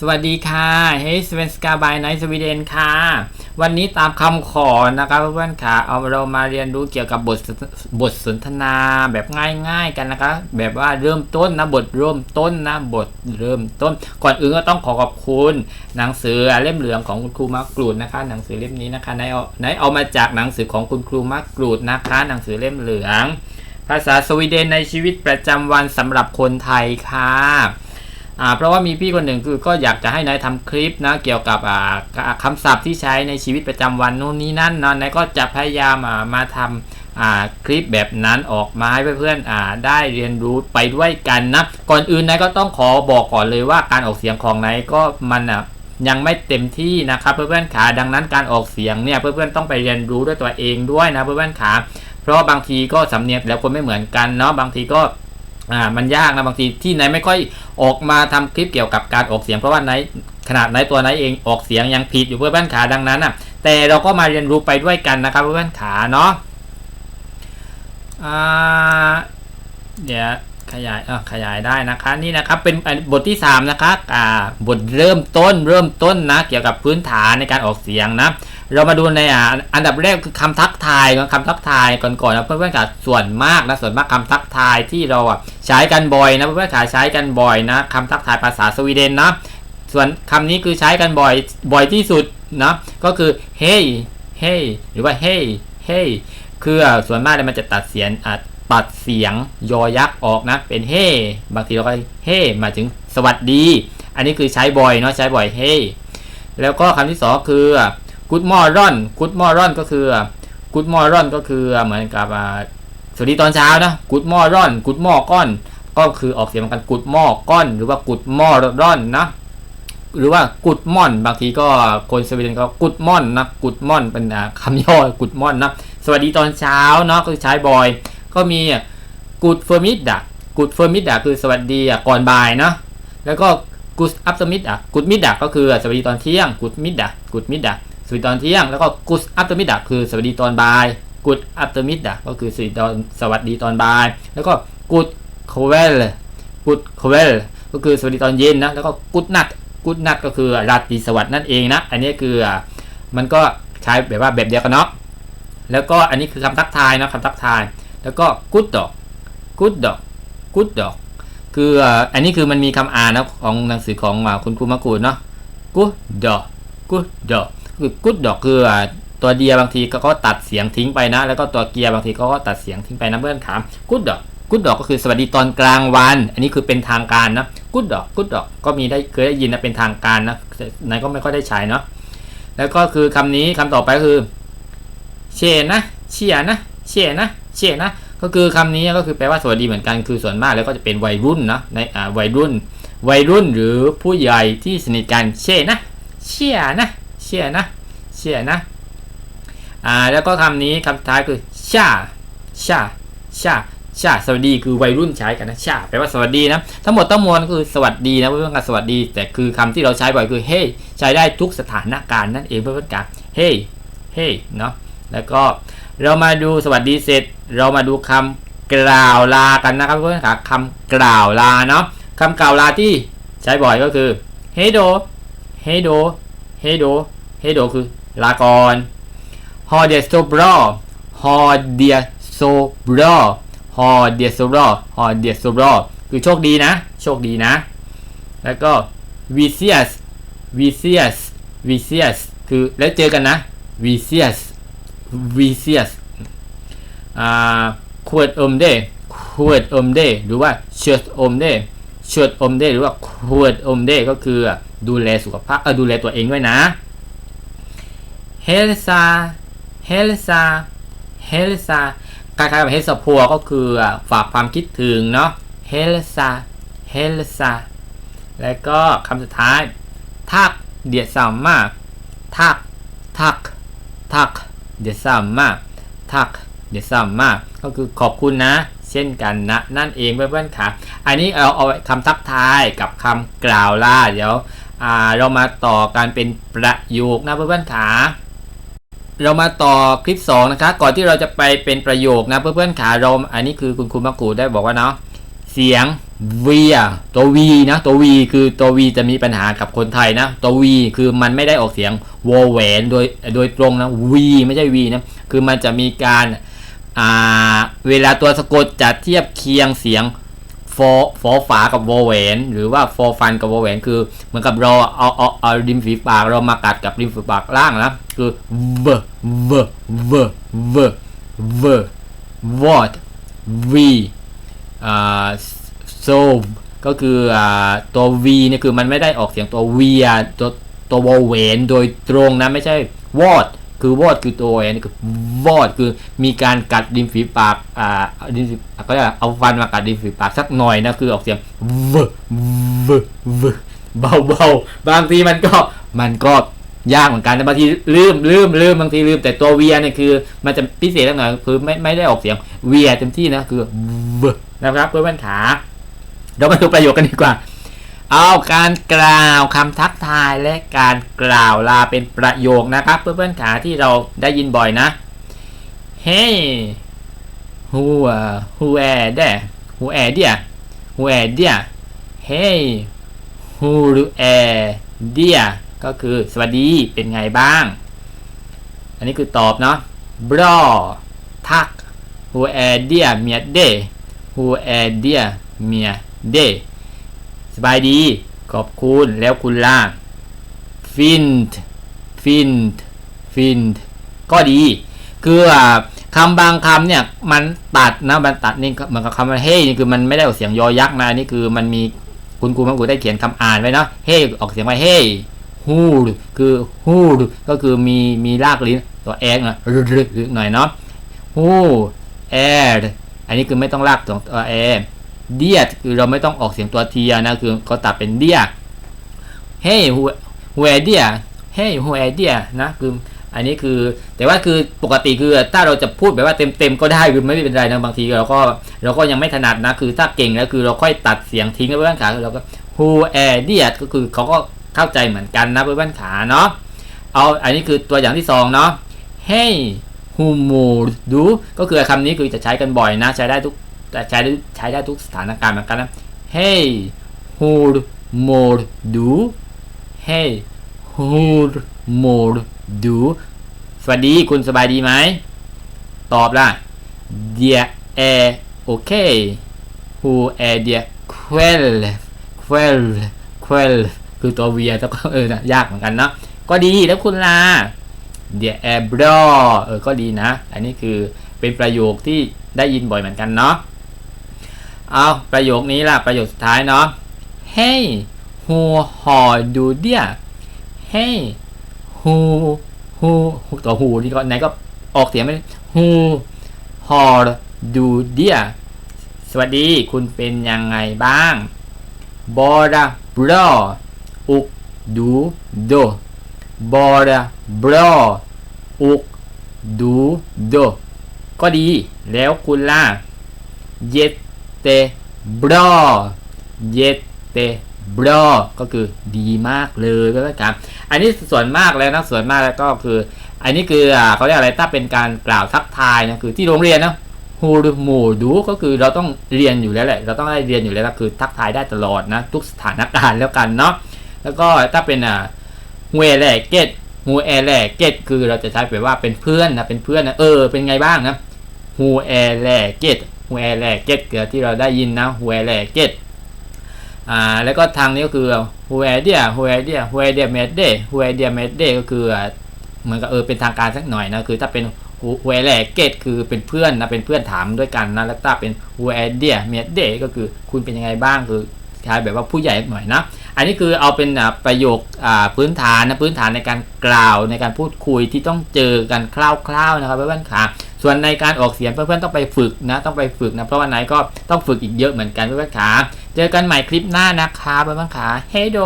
สวัสดีค่ะเฮ้ยสเวนสกาบายไนท์สวีเดนค่ะ วันนี้ตามคำขอนะครับเพื่อนๆค่ะ เอาเรามาเรียนรู้เกี่ยวกับบทบทสนทนาแบบง่าย ๆกันนะคะแบบว่าเริ่มต้นนะบทเริ่มต้นนะบทเริ่มต้น ก่อนอื่นก็ต้องขอขอบคุณหนังสือเล่มเหลืองของคุณครูมักกรูดนะคะ หนังสือเล่มนี้นะคะไหนเอาไหนเอามาจากหนังสือของคุณครูมักกรูดนะคะ หนังสือเล่มเหลือง ภาษาสวีเดนในชีวิตประจำวันสำหรับคนไทยค่ะ อ่าเพราะว่ามีพี่คนหนึ่งคือก็อยากจะให้นายทำคลิปนะเกี่ยวกับอ่าคำศัพท์ที่ใช้ในชีวิตประจำวันนู่นนี่นั่นนะนายก็จะพยายามอ่ามาทำอ่าคลิปแบบนั้นออกมาให้เพื่อนๆอ่าได้เรียนรู้ไปด้วยกันนะก่อนอื่นนายก็ต้องขอบอกก่อนเลยว่าการออกเสียงของนายก็มันอะยังไม่เต็มที่นะครับเพื่อนๆขาดังนั้นการออกเสียงเนี่ยเพื่อนๆต้องไปเรียนรู้ด้วยตัวเองด้วยนะเพื่อนๆขาเพราะบางทีก็สำเนียงแต่ละคนไม่เหมือนกันเนาะบางทีก็ อ่ามันยากนะบางทีที่ไหนไม่ค่อยออกมาทำคลิปเกี่ยวกับการออกเสียงเพราะว่าไหนขนาดไหนตัวไหนเองออกเสียงยังผิดอยู่เพื่อนบ้านขาดังนั้นอะ แต่เราก็มาเรียนรู้ไปด้วยกันนะครับเพื่อนบ้านขาเนาะอ่าเดี๋ยวขยายอะขยายได้นะคะนี่นะครับเป็นบทที่3นะคะอ่าบทเริ่มต้นเริ่มต้นนะเกี่ยวกับพื้นฐานในการออกเสียงนะ เรามาดูในอ่าอันดับแรกคือคำทักทายคำทักทายก่อนๆนะเพื่อนๆค่ะส่วนมากนะส่วนมากคำทักทายที่เราอะใช้กันบ่อยนะเพื่อนๆค่ะใช้กันบ่อยนะคำทักทายภาษาสวีเดนนะส่วนคำนี้คือใช้กันบ่อยบ่อยที่สุดนะก็คือ hey hey หรือว่า hey hey คือส่วนมากเนี่ยมันจะตัดเสียงอะตัดเสียงยอยักษ์ออกนะเป็น hey บางทีเราก็ hey หมาถึงสวัสดี อันนี้คือใช้บ่อยเนาะใช้บ่อย hey แล้วก็คำที่สองคือ กูดมอรอนกูดมอรอนก็คือกูดมอรอนก็คือเหมือนกับสวัสดีตอนเช้านะกูดมอรอนกูดมอก้อน ก็คือออกเสียงเหมือนกันกูดมอก้อน หรือว่ากูดมอรอนนะหรือว่ากุดม่อน บางทีก็คนสวีเดนเขากุดม่อนนะกุดม่อนเป็นคำย่อกุดม่อนนะสวัสดีตอนเช้าเนาะก็ใช้บ่อย ก็มีกุดเฟอร์มิดอะกุดเฟอร์มิดอะคือสวัสดีอะก่อนบ่ายเนาะแล้วก็กุดอัพสมิดอะกุดมิดอะก็คือสวัสดีตอนเที่ยงกุดมิดอะกุดมิดอะ สวัสดีตอนเที่ยง แล้วก็ good afternoon คือสวัสดีตอนบ่าย good afternoon ก็คือสวัสดีตอนสวัสดีตอนบ่าย แล้วก็ good covel good covel ก็คือสวัสดีตอนเย็นนะ แล้วก็ good night good night ก็คือราตรีสวัสดิ์นั่นเองนะ อันนี้คือมันก็ใช้แบบว่าแบบเดียวกันเนาะ แล้วก็อันนี้คือคำทักทายนะคำทักทาย แล้วก็ good dog good dog good dog คืออันนี้คือมันมีคำอ่านนะของหนังสือของคุณครูมากูดเนาะ good dog good dog คือ good dog คือตัวเดียบางทีก็ตัดเสียงทิ้งไปนะ แล้วก็ตัวเกียร์บางทีก็ตัดเสียงทิ้งไปนะเพื่อนถาม good dog good dog ก็คือสวัสดีตอนกลางวัน อันนี้คือเป็นทางการนะ good dog good dog ก็มีได้เคยได้ยินนะเป็นทางการนะนายก็ไม่ค่อยได้ใช้เนาะแล้วก็คือคำนี้คำต่อไปคือเชนะเชียนะเชนะเชนะก็คือคำนี้ก็คือแปลว่าสวัสดีเหมือนกันคือส่วนมากแล้วก็จะเป็นวัยรุ่นนะในอ่าวัยรุ่น วัยรุ่นหรือผู้ใหญ่ที่สนิทกันเชนะเชียนะ เชี่ยนะเชี่ยนะอ่าแล้วก็คำนี้คำท้ายคือชาชาชาชาสวัสดีคือวัยรุ่นใช้กันนะชาแปลว่าสวัสดีนะทั้งหมดทั้งมวลคือสวัสดีนะเพื่อนกันสวัสดี แต่คือคำที่เราใช้บ่อยคือเฮ้ใช้ได้ทุกสถานการณ์นั่นเองเพื่อนกันเฮ้เฮ้เนาะแล้วก็เรามาดูสวัสดีเสร็จ เรามาดูคำกล่าวลากันนะครับเพื่อนครับคำกล่าวลาเนาะคำกล่าวลาที่ใช้บ่อยก็คือเฮโดเฮโดเฮโด เฮโดคือลาก่อนฮอเดียโซบรอฮอเดียโซบรอฮอเดียโซบรอฮอเดียโซบรอคือโชคดีนะ โชคดีนะ แล้วก็วิเซียสวิเซียสวิเซียสคือแล้วเจอกันนะวิเซียส vicious อ่าขวดอมเดขวดอมเดหรือว่าเชิดอมเดเชิดอมเดหรือว่าขวดอมเดก็คือดูแลสุขภาพเออดูแลตัวเองด้วยนะ Helsa Helsa Helsa คล้ายๆกับ Helsa พัวก็คือฝากความคิดถึงเนาะ Helsa Helsa แล้วก็คำสุดท้ายทักเดียสามมากทักทักทักเดซัมมาทักเดซัมมาก็คือขอบคุณนะ เช่นกันนะนั่นเองเพื่อนๆค่ะ อันนี้เราเอาคำทักทายกับคำกล่าวลาเดี๋ยวเรามาต่อการเป็นประโยคนะเพื่อนๆค่ะ เรามาต่อคลิป2นะคะก่อนที่เราจะไปเป็นประโยคนะเพื่อนๆค่ะเราอันนี้คือคุณครูมากูได้บอกว่าเนาะเสียงวีอะตัว V นะตัว V คือตัว V จะมีปัญหากับคนไทยนะตัว V คือมันไม่ได้ออกเสียงวอแหวนโดยโดยตรงนะ V ไม่ใช่ V นะคือมันจะมีการเวลาตัวสะกดจะเทียบเคียงเสียง ฟอฟอฝากับวอแหวน หรือว่าฟอฟันกับวอแหวน คือเหมือนกับเราเอาเอาเอาริมฝีปากเรามากัดกับริมฝีปากล่างนะคือ v v v v v what v อ่า so ก็คืออ่าตัว v เนี่ยคือมันไม่ได้ออกเสียงตัว v ตัวตัววอเวนโดยตรงนะไม่ใช่ word คือ word คือตัวแอนนี่คือ word คือมีการกัดริมฝีปากอ่าริมฝีก็จะเอาฟันมากัดริมฝีปากสักหน่อยนะคือออกเสียง v v v เบาเบาบางทีมันก็มันก็ยากเหมือนกันแต่บางทีลืมลืมลืมบางทีลืม แต่ตัว v เนี่ยคือ มันจะพิเศษหน่อยคือไม่ไม่ได้ออกเสียง v เต็มที่นะคือ v นะครับเพื่อนๆขาเรามาดูประโยคกันดีกว่า เอาการกล่าวคำทักทายและการกล่าวลาเป็นประโยคนะครับเพื่อนๆขาที่เราได้ยินบ่อยนะ Hey who uh, who are there who are there who are there Hey who are there ก็คือสวัสดีเป็นไงบ้าง อันนี้คือตอบเนาะ bro ทัก who are there เมียเด who are there เมียเด สบายดี ขอบคุณแล้วคุณล่ะ find find find ก็ดี คืออ่าคำบางคำเนี่ยมันตัดนะมันตัดนี่เหมือนกับคำว่าเฮ้นี่คือมันไม่ได้ออกเสียงยอยักษ์นะอันนี่คือมันมีคุณครูมังกูได้เขียนคำอ่านไว้นะเฮ้ออกเสียงว่าเฮ้ฮูดคือฮูดก็คือมีมีรากลิ้นตัวแอกนะรึกหน่อยเนาะฮูแอดอันนี้คือไม่ต้องลากตัวแอ เดียดคือเราไม่ต้องออกเสียงตัวเทียนะคือเขาตัดเป็นเดียเฮ้หัวหัวเดียเฮ้หัวเดียนะคืออันนี้คือแต่ว่าคือปกติคือถ้าเราจะพูดแบบว่าเต็มๆก็ได้คือไม่เป็นไรนะบางทีเราก็เราก็ยังไม่ถนัดนะคือถ้าเก่งแล้วคือเราค่อยตัดเสียงทิ้งนะเพื่อนขาเราก็ who are d e a ก็คือเขาก็เข้าใจเหมือนกันนะเพื่อนขาเนาะเอาอันนี้คือตัวอย่างที่สองเนาะ hey who more do ก็คือคำนี้คือจะใช้กันบ่อยนะ ใช้ได้ทุก แต่ใช้ได้ใช้ได้ทุกสถานการณ์เหมือนกันนะ Hey who more do Hey who more do สวัสดีคุณสบายดีไหม ตอบล่ะ Dear air okay Who air dear quell quell quell คือตัว V แล้วก็เออนะยากเหมือนกันเนาะก็ดีแล้วคุณล่ะ Dear air bro เออก็ดีนะ อันนี้คือเป็นประโยคที่ได้ยินบ่อยเหมือนกันเนาะ เอาประโยคนี้ล่ะ ประโยคสุดท้ายเนาะ Hey who har du det Hey who who ตัว who นี่ก็ไหนก็ออกเสียงไม่ได้ who har du det สวัสดีคุณเป็นยังไงบ้าง Bara bra och du då Bara bra och du då ก็ดี แล้วคุณล่ะ Jet เตบรอเยเตบรอก็คือดีมากเลยก็แล้วกันอันนี้ส่วนมากแล้วนะส่วนมากแล้วก็คือ อันนี้คืออเขาเรียกอะไรถ้าเป็นการกล่าวทักทายนะคือที่โรงเรียนนะฮูดหมูดูก็คือเราต้องเรียนอยู่แล้วแหละ เราต้องได้เรียนอยู่แล้วนะคือทักทายได้ตลอดนะ ทุกสถานการณ์แล้วกันเนาะแล้วก็ถ้าเป็นอ่าฮวแลเกตฮูแอแลเกตคือเราจะใช้แปลว่าเป็นเพื่อนนะเป็นเพื่อนนะเออเป็นไงบ้างนะฮูแอแลเกต ฮวแลเก็ตเกือที่เราได้ยินนะ h u e l e g e t อ่าแล้วก็ทางนี้ก็คือ h u e d i a h u e d i a h u e d i a m e d e h u e d i a m e d e ก็คือเหมือนกับเออเป็นทางการสักหน่อยนะคือถ้าเป็น h u e l e g e t คือเป็นเพื่อนนะเป็นเพื่อนถามด้วยกันนะแล้วถ้าเป็น h u e d i a m e d e ก็คือคุณเป็นยังไงบ้างคือ ใช้แบบว่าผู้ใหญ่หน่อยนะ อันนี้คือเอาเป็นประโยคพื้นฐานนะพื้นฐานในการกล่าวในการพูดคุยที่ต้องเจอกันคร่าวๆนะครับเพื่อนๆค่ะส่วนในการออกเสียงเพื่อนๆต้องไปฝึกนะต้องไปฝึกนะเพราะวันไหนก็ต้องฝึกอีกเยอะเหมือนกันเพื่อนๆค่ะเจอกันใหม่คลิปหน้านะคะเพื่อนๆค่ะเฮ้โด